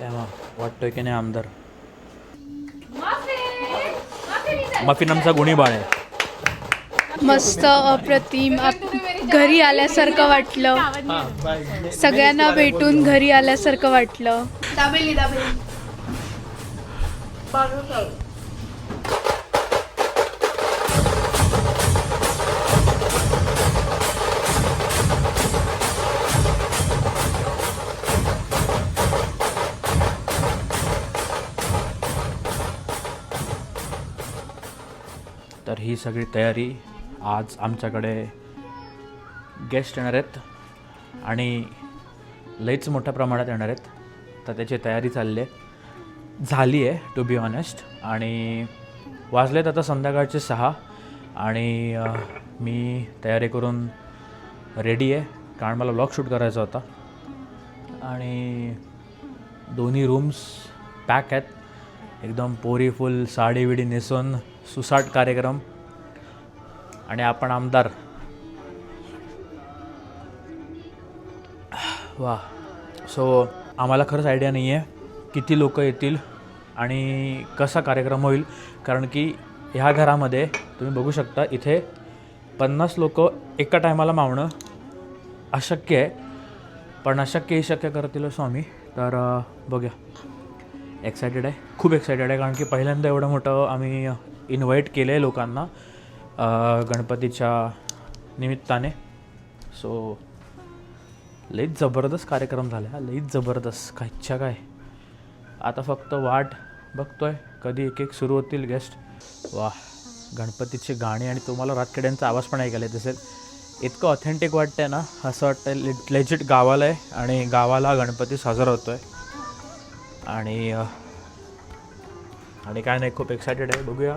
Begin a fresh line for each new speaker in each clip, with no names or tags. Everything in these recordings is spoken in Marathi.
तेव्हा वाटतोय की नाही आमदार? मफिन आमचा गुणी बाळ आहे.
मस्त अप्रतिम. घरी आल्यासारखं वाटलं. सगळ्यांना भेटून घरी आल्यासारखं वाटलं. दाबेली दाबेली.
तर ही सगळी तयारी आज आमच्याकडे गेस्ट येणार आहेत आणि लईच मोठ्या प्रमाणात येणार आहेत. तर त्याची तयारी चालली आहे. झाली आहे टू बी ऑनेस्ट आणि वाजलेत आता संध्याकाळचे सहा आणि मी तयारी करून रेडी आहे. कारण मला ब्लॉग शूट करायचा होता. आणि दोन्ही रूम्स पॅक आहेत. एकदम पोरी फुल साडी विडी नेसून सुसाट कार्यक्रम आणि आपण आमदार. वा. सो आम्हाला खरंच आयडिया नाही आहे किती लोक येतील आणि कसा कार्यक्रम होईल. कारण की ह्या घरामध्ये तुम्ही बघू शकता इथे पन्नास लोक एका टायमाला मावणं अशक्य आहे. पण अशक्यही शक्य करतील हो स्वामी. तर बघूया. एक्सायटेड आहे. खूप एक्सायटेड आहे. कारण की पहिल्यांदा एवढं मोठं आम्ही इन्व्हाइट केलं आहे लोकांना गणपतीच्या निमित्ताने. सो लईच जबरदस्त कार्यक्रम झाला. हा लईच जबरदस्त. कायच्या काय? आता फक्त वाट बघतोय. कधी एक एक सुरू होतील गेस्ट वा गणपतीचे गाणे आणि तुम्हाला रातखेड्यांचा आवाज पण ऐकायला येत असेल. इतकं ऑथेंटिक वाटतंय ना. असं वाटतं लेजिट गावाला आहे आणि गावाला गणपती साजरा होतो आहे आणि आणि काय नाही खूप एक्सायटेड आहे. बघूया.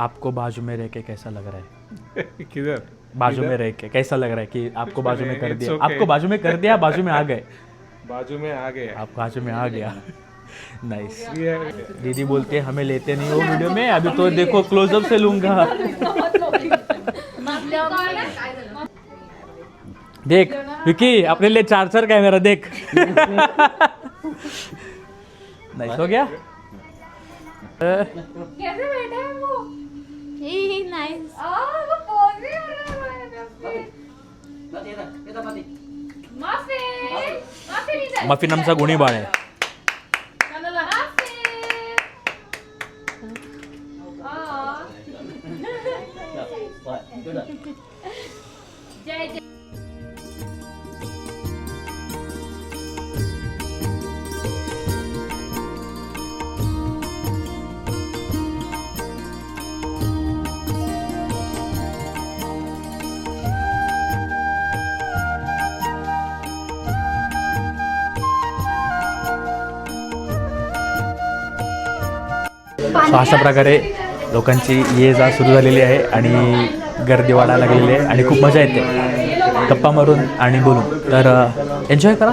आपको बाजू में रह के कैसा लग रहा है?
किधर?
बाजू में रह के कैसा लग रहा है कि आपको बाजू में कर दिया?
okay.
आपको बाजू में कर दिया बाजू में आ गए?
बाजू में आ गए।
आप बाजू में आ गया। नाइस दीदी बोलते हैं हमें लेते नहीं हो वीडियो में अभी तो देखो क्लोजअप से लूँगा। देख विकी अपने लिए चार चार कैमरा देख। नाइस हो गया?
कैसे बैठा है वो? भी हो रहा है माफी माफी नहीं जाए
मफिन आमचा गुणी बाळ आहे
माफी जय जय
सो अशा प्रकारे लोकांची ये जा सुरू झालेली आहे आणि गर्दी वाढायला लागलेली आहे आणि खूप मजा येते. गप्पा मारून आणि बोलून. तर एन्जॉय करा.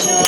sure.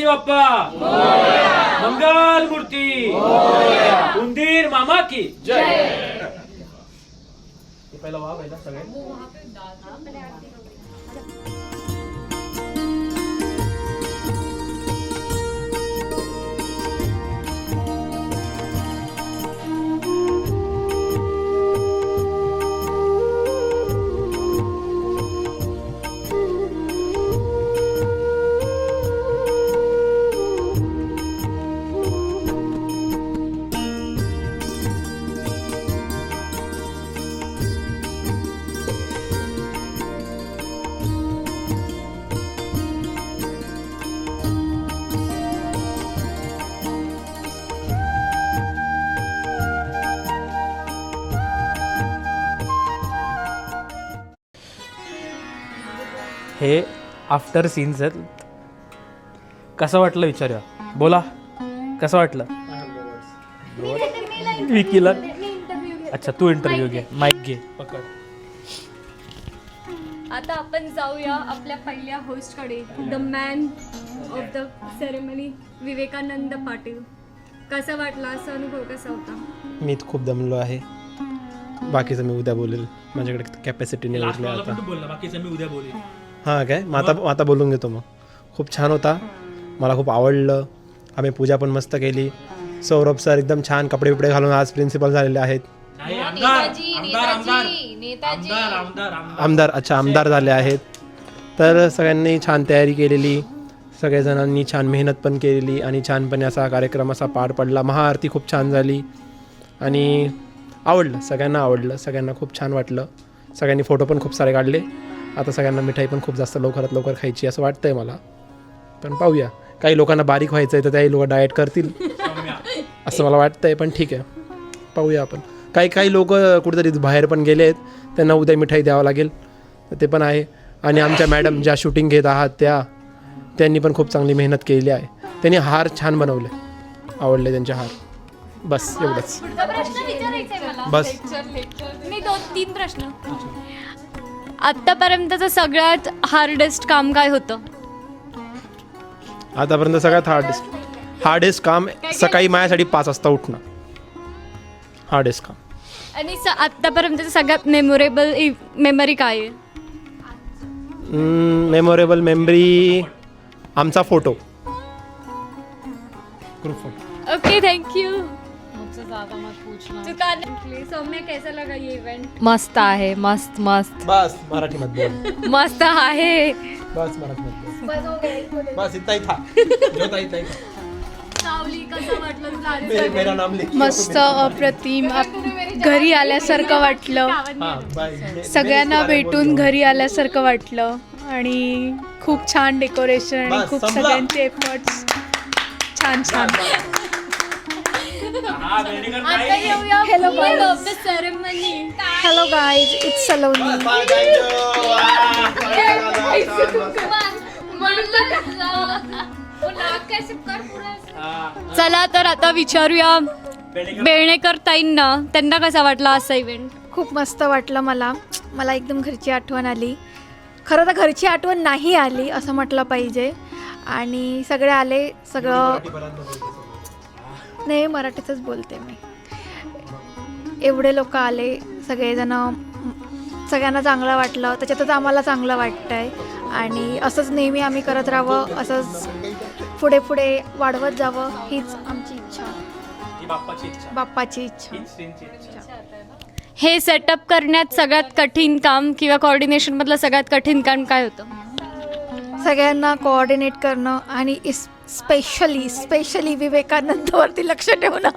गणपती बाप्पा मंगल मूर्ती। उंदीर मामा की। जय पहिला वाघ आहे ना सगळे? आफ्टर सीन्स आहेत. कसं वाटलं विचारूया? बोला. कसं वाटलं? विकीला अच्छा तू इंटरव्ह्यू घे. माईक घे. पकड.
आता आपण जाऊया आपल्या पहिल्या होस्टकडे the man of the ceremony Vivekanand Patil कसा वाटला? असा अनुभव कसा होता?
मी खूप दमलो आहे. बाकीचं मी उद्या बोलेल. माझ्याकडे कॅपॅसिटी नाही आता.
बाकीचं मी उद्या बोलेल.
हां काय? मग? आता आता बोलून घेतो मग. खूप छान होता. मला खूप आवडलं. आम्ही पूजा पण मस्त केली. सौरभ सर एकदम छान कपडे बिपडे घालून आज प्रिन्सिपल झालेले आहेत. आमदार अच्छा आमदार झाले आहेत. तर सगळ्यांनी छान तयारी केलेली. सगळेजणांनी छान मेहनत पण केलेली आणि छानपणे असा कार्यक्रम असा पार पडला. महाआरती खूप छान झाली. आणि आवडलं सगळ्यांना आवडलं सगळ्यांना खूप छान वाटलं. सगळ्यांनी फोटो पण खूप सारे काढले. आता सगळ्यांना मिठाई पण खूप जास्त लवकरात लवकर खायची असं वाटतंय मला. पण पाहूया. काही लोकांना बारीक व्हायचं आहे तर त्याही लोक डाएट करतील. असं मला वाटतंय पण ठीक आहे. पाहूया आपण. काही काही लोक कुठेतरी बाहेर पण गेले आहेत. त्यांना उद्या मिठाई द्यावं लागेल. तर ते पण आहे. आणि आमच्या मॅडम ज्या शूटिंग घेत आहात त्या त्यांनी पण खूप चांगली मेहनत केलेली आहे. त्यांनी हार छान बनवले. आवडले त्यांचे हार. बस एवढंच. बस.
मी दोन तीन प्रश्न. आत्तापर्यंतचं सगळ्यात हार्डेस्ट काम काय होतं?
आतापर्यंत सगळ्यात हार्डेस्ट हार्डेस्ट काम सकाळी माझ्यासाठी पाच वाजता उठणं. हार्डेस्ट काम.
आणि स आत्तापर्यंतचं सगळ्यात मेमोरेबल मेमरी काय आहे?
मेमोरेबल मेमरी आमचा photo group photo
okay thank you Saumya कैसा लगा ये इवेंट
मस्त आहे मस्त मस्त.
बस मराठीमध्ये बोल.
मस्त आहे.
बस मराठीमध्ये बोल. बस इतना ही था जो था. इतना ही था.
सावली कसं वाटलं तुला आधी
मे- मेरा नाम लिख.
मस्त अप्रतिम. आप- घरी आल्यासारखं वाटलं.
हाँ बाय
सगळ्यांना भेटून घरी आल्यासारखं वाटलं. आणि खूप छान डेकोरेशन आणि
बस,
खूप
संपला.
सगळ्यांचे एफर्ट्स छान छान.
Ceremony.
Hello guys it's Saloni
चला तर आता विचारूया बेळणेकर ताईंना. त्यांना कसा वाटला असा इव्हेंट
खूप मस्त वाटलं मला. मला एकदम घरची आठवण आली. खरं तर घरची आठवण नाही आली असं म्हटलं पाहिजे. आणि सगळे आले सगळं नाही मराठीतच बोलते मी. एवढे लोक आले सगळेजण सगळ्यांना चांगलं वाटलं त्याच्यातच आम्हाला चांगलं वाटतं आहे आणि असंच नेहमी आम्ही करत राहावं असंच पुढे पुढे वाढवत जावं हीच आमची इच्छा. बाप्पाची इच्छा.
हे सेटअप करण्यात सगळ्यात कठीण काम किंवा coordination मधलं सगळ्यात कठीण काम काय होतं?
सगळ्यांना कोऑर्डिनेट करणं आणि स्पेशली स्पेशली विवेकानंदवरती लक्ष ठेवणं.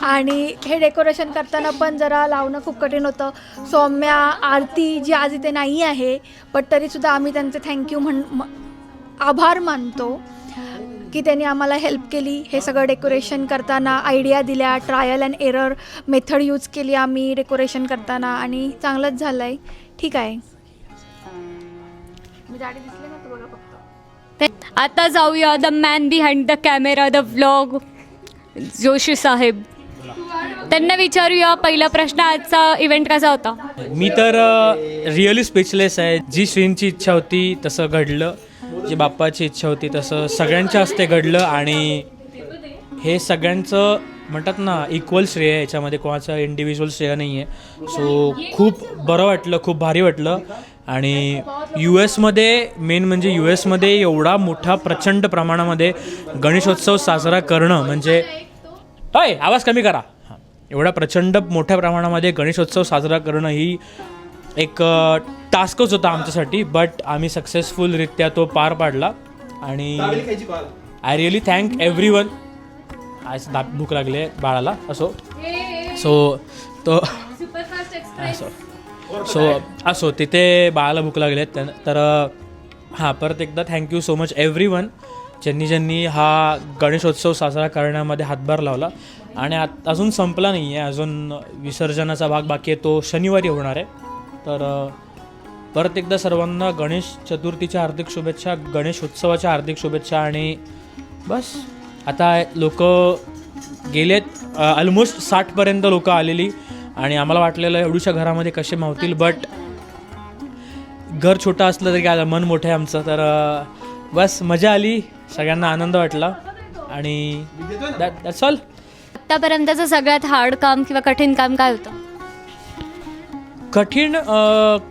आणि हे डेकोरेशन करताना पण जरा लावणं खूप कठीण होतं. सौम्या आरती जी आज इथे नाही आहे बट तरीसुद्धा आम्ही त्यांचे थँक्यू म्हण म- आभार मानतो की त्यांनी आम्हाला हेल्प केली. हे सगळं डेकोरेशन करताना आयडिया दिल्या trial and error method use केली आम्ही डेकोरेशन करताना. आणि चांगलंच झालं आहे. ठीक आहे
आता जाऊया the man behind the camera the vlog Joshi साहेब. त्यांना विचारूया पहिला प्रश्न आजचा इव्हेंट कसा होता?
मी तर रिअली स्पीचलेस आहे. जी श्रींची इच्छा होती तसं घडलं. जी बाप्पाची इच्छा होती तसं सगळ्यांच्या हस्ते घडलं आणि हे सगळ्यांचं म्हणतात ना इक्वल श्रेय आहे. याच्यामध्ये कोणाचं इंडिव्हिज्युअल श्रेय नाही आहे सो खूप बरं वाटलं खूप भारी वाटलं. आणि यू एसमध्ये मेन म्हणजे यू एसमध्ये एवढा मोठा प्रचंड प्रमाणामध्ये गणेशोत्सव साजरा करणं म्हणजे होय आवाज कमी करा. हां. एवढा प्रचंड मोठ्या प्रमाणामध्ये गणेशोत्सव साजरा करणं ही एक टास्कच होता आमच्यासाठी बट आम्ही सक्सेसफुलरित्या तो पार पाडला. आणि I really thank everyone आज भूक लागली आहे बाळाला असो. सो तो असो सो असो तिथे बाळाला भूक लागली आहे. तर हां परत एकदा thank you so much everyone ज्यांनी ज्यांनी हा गणेशोत्सव साजरा करण्यामध्ये हातभार लावला. आणि आत अजून संपला नाही आहे अजून विसर्जनाचा भाग बाकी आहे. तो शनिवारी होणार आहे. तर परत एकदा सर्वांना गणेश चतुर्थीच्या हार्दिक शुभेच्छा गणेश उत्सवाच्या हार्दिक शुभेच्छा आणि बस. आता लोक गेलेत. ऑलमोस्ट साठपर्यंत लोक आलेली. आणि आम्हाला वाटलेलं एवढ्याशा घरामध्ये कसे मावतील बट घर छोटं असलं तरी काय मन मोठं आहे आमचं. तर बस मजा आली. सगळ्यांना आनंद वाटला. आणि दॅट्स ऑल
आत्तापर्यंतचं सगळ्यात हार्ड काम किंवा कठीण काम काय होतं?
कठीण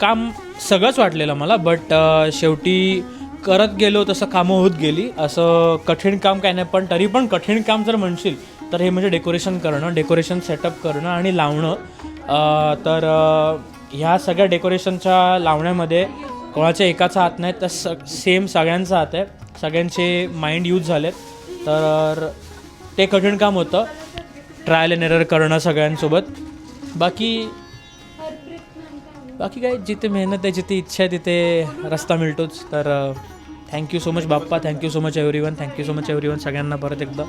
काम सगळंच वाटलेलं मला बट शेवटी करत गेलो तसं कामं होत गेली. असं कठीण काम काय नाही पण तरी पण कठीण काम जर म्हणशील तर हे म्हणजे डेकोरेशन करणं डेकोरेशन सेटअप करणं आणि लावणं. तर ह्या सगळ्या डेकोरेशनच्या लावण्यामध्ये कोणाच्या एकाचा हात नाही तर स सेम सगळ्यांचा हात आहे. सगळ्यांचे माइंड यूज झालेत. तर ते कठीण काम होतं. ट्रायल अँड एरर करणं सगळ्यांसोबत. बाकी बाकी काय जिथे मेहनत आहे जिथे इच्छा आहे तिथे रस्ता मिळतोच. तर thank you so much Bappa. Thank you so much everyone thank you so much everyone सगळ्यांना परत एकदा.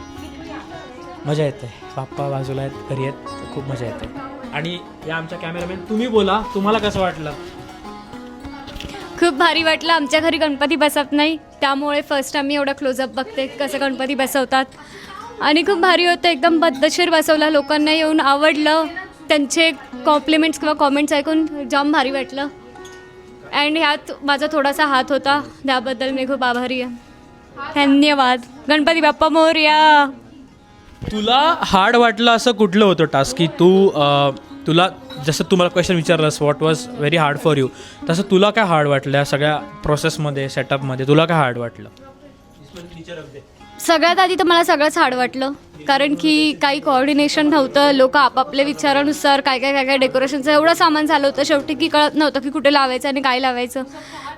मजा येते. बाप्पा बाजूला आहेत घरी आहेत तर खूप मजा येते. आणि या आमच्या कॅमेरामॅन तुम्ही बोला तुम्हाला कसं वाटलं?
खूप भारी वाटलं. आमच्या घरी गणपती बसत नाही. त्यामुळे फर्स्ट टाइम मी एवढं क्लोजअप बघते कसं गणपती बसवतात. आणि खूप भारी होतं. एकदम पद्धतशीर बसवला लोकांना. येऊन आवडलं. त्यांचे कॉम्प्लिमेंट्स किंवा कॉमेंट्स ऐकून जाम भारी वाटलं. अँड ह्यात माझा थोडासा हात होता. त्याबद्दल मी खूप आभारी आहे. धन्यवाद. गणपती बाप्पा मोर्या!
तुला हार्ड वाटलं असं कुठलं होतं टास्क की तू अ, तुला जसं तुम्हाला question विचारलंस what was very hard for you तसं तुला काय हार्ड वाटलं या सगळ्या प्रोसेसमध्ये सेटअपमध्ये तुला काय हार्ड वाटलं?
सगळ्यात आधी तर मला सगळंच हार्ड वाटलं. कारण की काही कोऑर्डिनेशन नव्हतं लोक आपापल्या विचारानुसार काय काय काय काय डेकोरेशनचं एवढं सामान झालं होतं. शेवटी की कळत नव्हतं की कुठे लावायचं आणि काय लावायचं.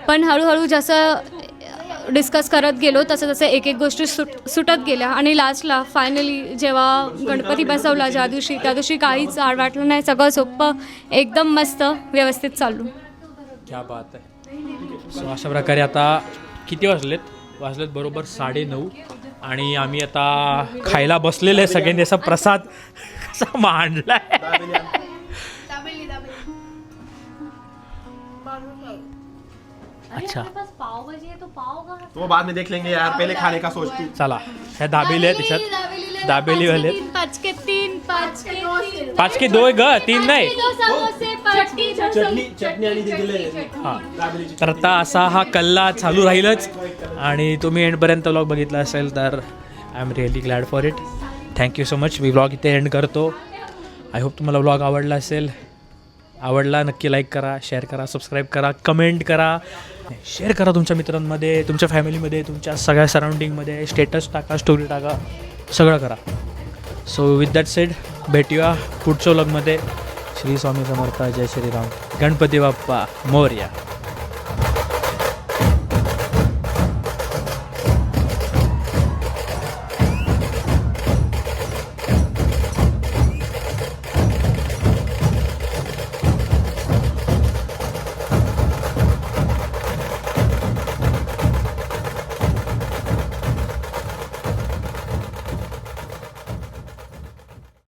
पण हळूहळू जसं डिस्कस करत गेलो तसं तसं एक एक गोष्टी सुट सुटत गेल्या. आणि लास्टला फायनली जेव्हा गणपती बसवला ज्या दिवशी त्या दिवशी काहीच हार्ड वाटलं नाही. सगळं सोपं एकदम मस्त व्यवस्थित चालू.
क्या बात आहे. सो अशा प्रकारे आता किती वाजलेत? वाजलेत बरोबर साडे नऊ. आणि आम्ही आता खायला बसलेले आहे सगळ्यांनी. असा प्रसाद कसा मांडलाय. अच्छा.
तो बाद में देख लेंगे यार पहले खाने का सोच तू
चला ह्या दाबेली आहे त्याच्यात दाबेलीवाले आहेत.
पाच के तीन पाच के तीन
पाच की ग तीन नाही।
दो समोसे पाच की
चटणी चटणी आणि ते दिले
हां। तर आता असा हा कल्ला चालू राहीलच। आणि तुम्ही एंडपर्यंत व्लॉग बघितला असेल तर I am really glad for it thank you so much me vlog इथे एंड करतो. आय होप तुम्हाला व्लॉग आवडला असेल. आवडला नक्की लाईक करा शेअर करा सबस्क्राईब करा कमेंट करा. शेअर करा तुमच्या मित्रांमध्ये तुमच्या फॅमिलीमध्ये तुमच्या सगळ्या सराउंडिंगमध्ये स्टेटस टाका स्टोरी टाका सगळं करा. सो विथ दॅट सेड भेटूया पुढच्या व्लॉगमध्ये श्री स्वामी समर्थ जय श्रीराम. गणपती बाप्पा मौर्या.